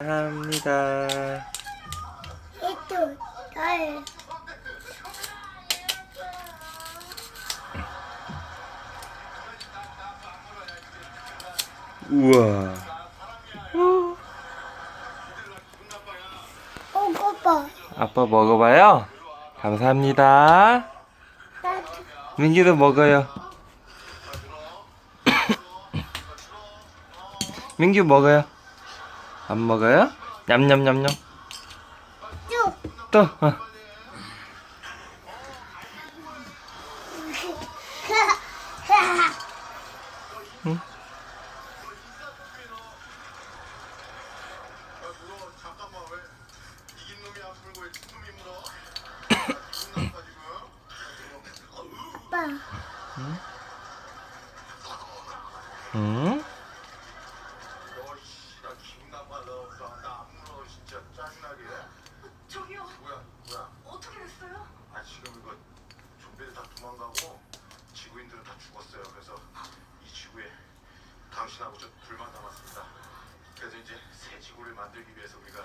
합니다. 달 우와. 오고봐 아빠 먹어봐요. 감사합니다. 나도 민기도 먹어요. 민기 먹어요. 안 먹어요? 냠냠냠냠. 쭉 또. 어. 응? 아빠 응? 너씨 나 기분 나빠 너나안 물어 진짜 짜증나게. 저기요, 뭐야 뭐야? 어떻게 됐어요? 아 지금 이거 좀비들 다 도망가고 지구인들은 다 죽었어요. 그래서 이 지구에 당신하고 저 둘만 남았습니다. 그래서 이제 새 지구를 만들기 위해서 우리가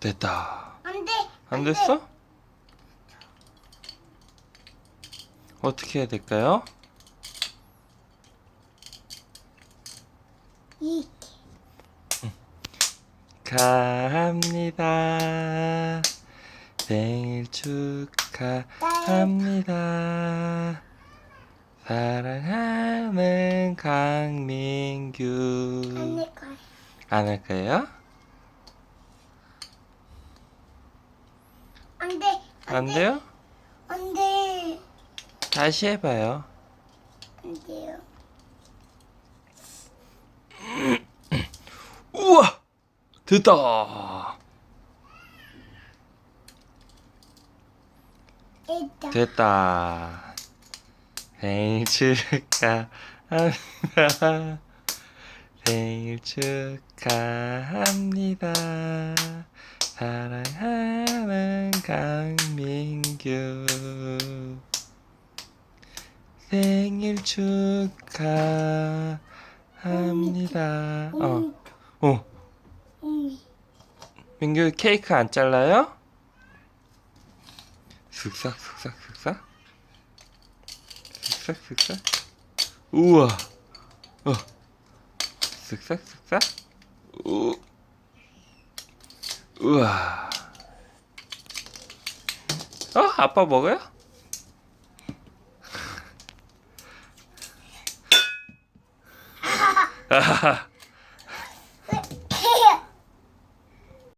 됐다. 안 돼 안 됐어? 어떻게 해야 될까요? 이 축하합니다. 생일 축하합니다. 사랑하는 강민규. 안될 거야 안? 안돼 안 돼요? 안 돼 다시 해봐요. 안 돼요 우와! 됐다! 있다 됐다. 생일 축하합니다. 생일 축하합니다. 사랑하는 강민규. 생일 축하합니다. 어, 음, 어. 음. 민규 케이크 안 잘라요? 슥싹 슥싹 슥싹 슥싹 슥싹? 우와. 어. 슥싹 슥싹? 우. 우와. 어? 아빠 먹어요? 아하하